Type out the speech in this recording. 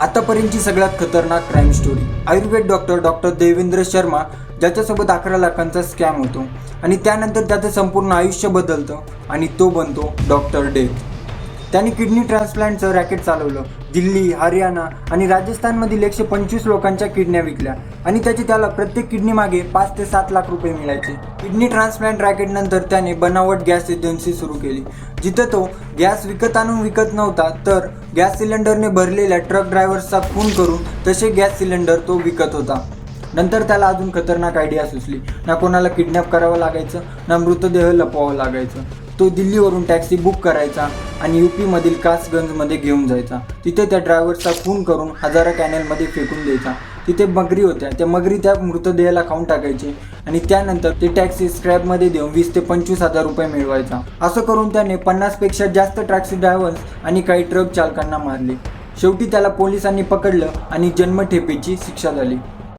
आतापर्यंतची सगळ्यात खतरनाक crime story Ayurveda doctor doctor Devendra Sharma ज्याच्यासोबत अकरा लाखांचा स्कॅम होतो आणि त्यानंतर त्याचं संपूर्ण आयुष्य बदलतं आणि तो बनतो डॉक्टर डेथ त्यांनी किडनी ट्रान्सप्लांटचं रॅकेट चालवलं. दिल्ली हरियाणा आणि राजस्थानमधील एकशे पंचवीस लोकांच्या किडन्या विकल्या आणि त्याची त्याला प्रत्येक किडनी मागे पाच ते सात लाख रुपये मिळायचे. किडनी ट्रान्सप्लांट रॅकेटनंतर त्याने बनावट गॅस एजन्सी सुरू केली. जिथं तो गॅस विकत आणून विकत नव्हता तर गॅस सिलेंडरने भरलेल्या ट्रक ड्रायव्हर्सचा खून करून तसे गॅस सिलेंडर तो विकत होता. नंतर त्याला अजून खतरनाक आयडिया सुचली. ना कोणाला किडनॅप करावं लागायचं ना मृतदेह लपवावं लागायचं. तो दिल्लीवरून टॅक्सी बुक करायचा आणि युपीमधील कासगंजमध्ये घेऊन जायचा. तिथे त्या ड्रायव्हरचा खून करून हजारा कॅनलमध्ये फेकून द्यायचा. तिथे मगरी होत्या. त्या मगरी त्या मृतदेहाला खाऊन टाकायचे आणि त्यानंतर ते टॅक्सी स्क्रॅपमध्ये देऊन वीस ते पंचवीस हजार रुपये मिळवायचा. असं करून त्याने पन्नासपेक्षा जास्त टॅक्सी ड्रायव्हर्स आणि काही ट्रक चालकांना मारले. शेवटी त्याला पोलिसांनी पकडलं आणि जन्मठेपेची शिक्षा झाली.